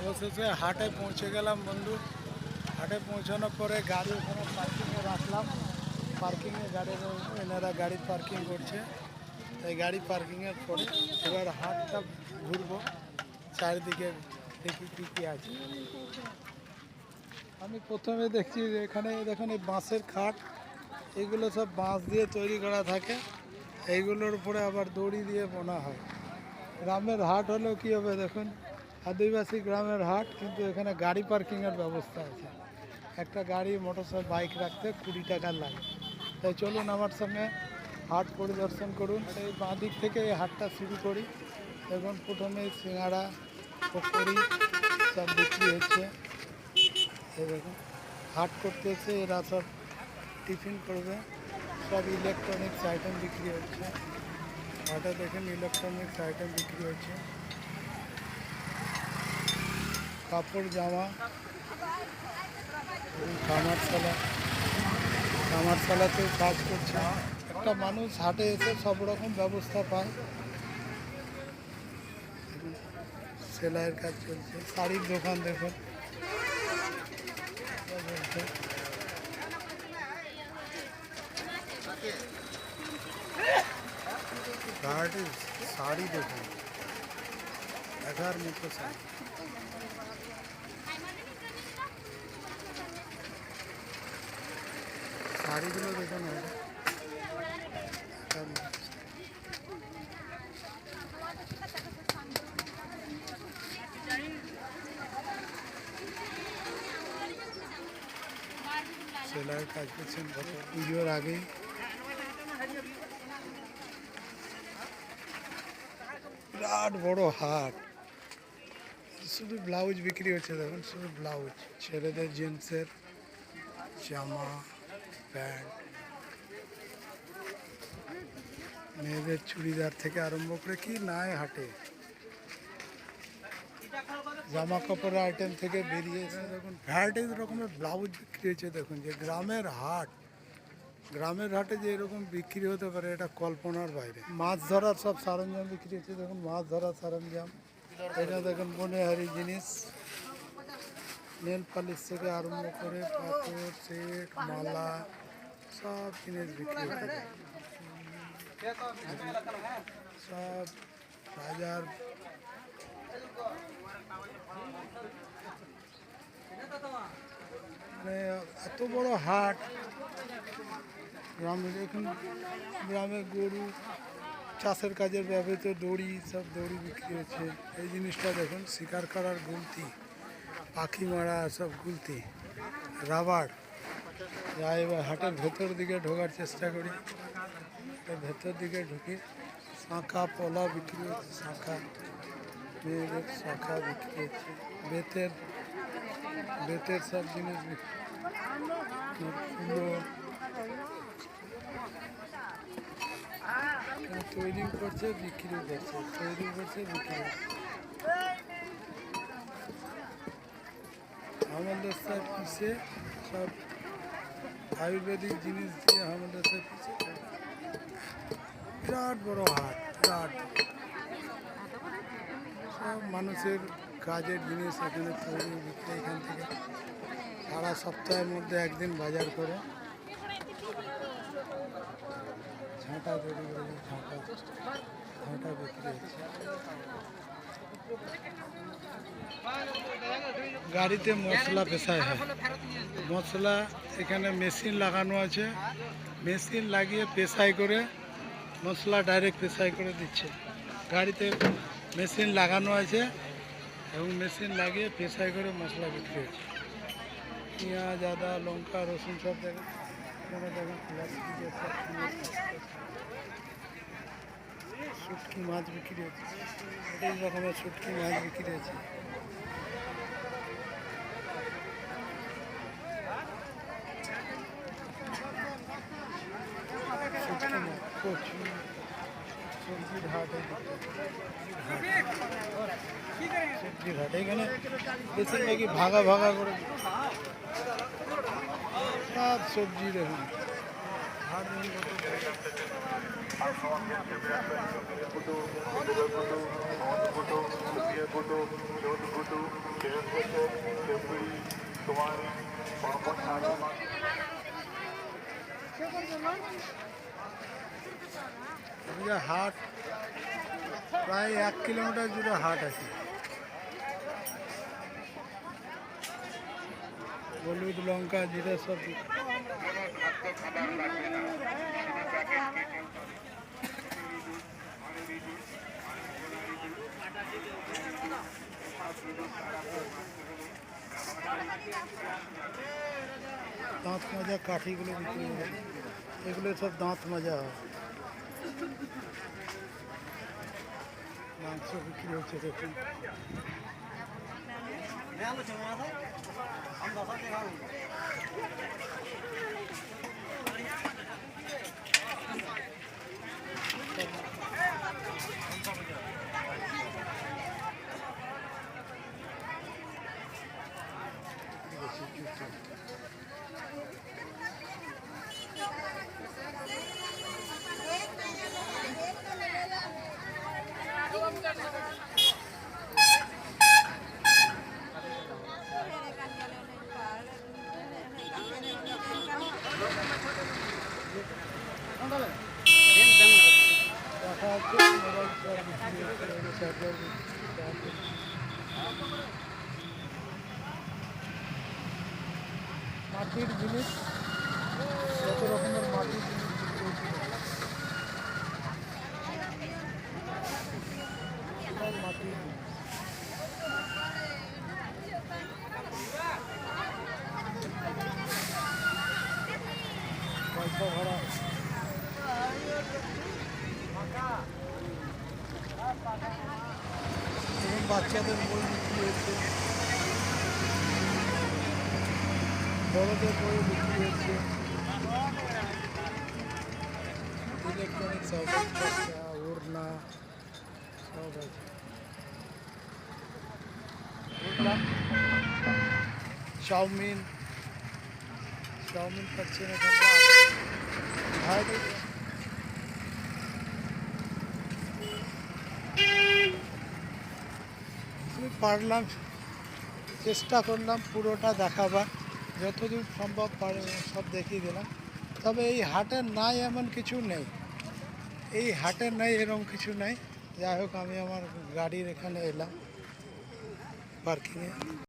অবশেষে হাটে পৌঁছে গেলাম বন্ধু। হাটে পৌঁছানোর পরে গাড়ি ওখানে পার্কিংয়ে রাখলাম। পার্কিংয়ে গাড়ি এনারা গাড়ি পার্কিং করছে। এই গাড়ি পার্কিংয়ের পরে এবার হাটটা ঘুরবো। চারিদিকে দেখি কী কী আছে। আমি প্রথমে দেখছি যে এখানে দেখুন এই বাঁশের খাট। এগুলো সব বাঁশ দিয়ে তৈরি করা থাকে। এইগুলোর উপরে আবার দড়ি দিয়ে বোনা হয়। গ্রামের হাট হলেও কী হবে দেখুন? আদিবাসী গ্রামের হাট, কিন্তু এখানে গাড়ি পার্কিংয়ের ব্যবস্থা আছে। একটা গাড়ি, মোটরসাইকেল, বাইক রাখতে কুড়ি টাকা লাগে। তাই চলুন আমার সঙ্গে হাট পরিদর্শন করুন। এই বাঁ দিক থেকে এই হাটটা শুরু করি। দেখুন, প্রথমে সিঙ্গাড়া পকড়ি সব বিক্রি হচ্ছে। দেখুন, হাট করতে এসে এরা সব টিফিন করবে। সব ইলেকট্রনিক্স আইটেম বিক্রি হচ্ছে। হাটে দেখেন ইলেকট্রনিক্স আইটেম বিক্রি হচ্ছে। কাপড় জামা কামারশালা। কামারশালাতেও কাজ করছে। একটা মানুষ হাটে এসে সব রকম ব্যবস্থা পায়। সেলাইয়ের কাজ চলছে। শাড়ির দোকান দেখুন। শাড়ি দেখুন দেখার মতো শাড়ি শাড়িগুলো দেখুন আগে। দেখার মতো। সেলাইয়ের কাজ করছেন কত পুজোর আগে বিরাট বড় হাট শুধু ব্লাউজ বিক্রি হচ্ছে দেখুন, শুধু ব্লাউজ। ছেলেদের জেন্টসের জামা, প্যান্ট। মেয়েদের চুড়িদার থেকে আরম্ভ করে কি নাই হাটে। জামা কাপড়ের আইটেম থেকে বেরিয়ে এসে দেখুন ভ্যারাইটিস রকমের ব্লাউজ বিক্রি হচ্ছে দেখুন, যে গ্রামের হাট। গ্রামের হাটে যে এরকম বিক্রি হতে পারে, এটা কল্পনার বাইরে। মাছ ধরার সব সরঞ্জাম বিক্রি হচ্ছে দেখুন, মাছ ধরার সরঞ্জাম। এটা দেখুন বনেহারি জিনিস। নেল পালিশ থেকে আরম্ভ করে পাথর, সেট, মালা, সব জিনিস বিক্রি সব বাজার। মানে এত বড় হাট। গ্রামের, এখন গ্রামে গরু চাষের কাজের ব্যবহৃত দড়ি, সব দড়ি বিক্রি হচ্ছে। এই জিনিসটা দেখুন, শিকার করার গুলতি, পাখি মারা, সব গুলতি। রাবার, যা এবার হাটের ভেতর দিকে ঢোকার চেষ্টা করি। ভেতর দিকে ঢুকি, শাঁখা, পলা বিক্রি হচ্ছে, শাঁখা। মেয়েদের শাঁখা বিক্রি হচ্ছে। বেতের বেতের সব জিনিস বিক্রি তৈরি করছে বিক্রি করছে তৈরি করছে বিক্রি আমাদের সব পিসে সব আয়ুর্বেদিক জিনিস দিয়ে আমাদের সব পিসে বিরাট বড় হাট, বিরাট। সব মানুষের কাজের জিনিস এখানে তৈরি, বিক্রি এখান থেকে। সারা সপ্তাহের মধ্যে একদিন বাজার করে। ঝাঁটা বিক্রি গাড়িতে মশলা পেশায় হয়। মশলা এখানে মেশিন লাগানো আছে। মেশিন লাগিয়ে পেশাই করে মশলা ডাইরেক্ট পেশাই করে দিচ্ছে। গাড়িতে মেশিন লাগানো আছে এবং মেশিন লাগিয়ে পেশাই করে মশলা বিক্রি হচ্ছে। পেঁয়াজ, আদা, লঙ্কা, রসুন সব দেখেন দেখেন। শুটকি মাছ বিক্রি হচ্ছে। এই রকমের শুটকি মাছ বিক্রি হচ্ছে। সবজির হাট সবজির হাট এখানে। বেশিরভাগই ভাগা ভাগা করে। সব সবজি দেখুন হাট প্রায় এক কিলোমিটার জুড়ে হাট আছে। হলুদ লঙ্কা জিরে সব। দাঁত মাজা, কাঠিগুলো বিক্রি হয়। এগুলো সব দাঁত মাজা হয়। মাংস বিক্রি হচ্ছে দেখুন। দেখা মাটির জিনিস যত রকমের মাটির মাটির পয়সা ভরা এবং বাচ্চাদের বই বিক্রি হচ্ছে বড়দের বই বিক্রি হচ্ছে ইলেকট্রনিক্স অবস্থা ওড়না সব আছে বুঝলাম চাউমিন চাউমিন পাচ্ছি পারলাম, চেষ্টা করলাম পুরোটা দেখাবার। যতদূর সম্ভব সব দেখিয়ে দিলাম। তবে এই হাটের নাই এমন কিছু নেই। এই হাটের নাই এরকম কিছু নাই। যাই হোক, আমি আমার গাড়ির এখানে এলাম পার্কিংয়ে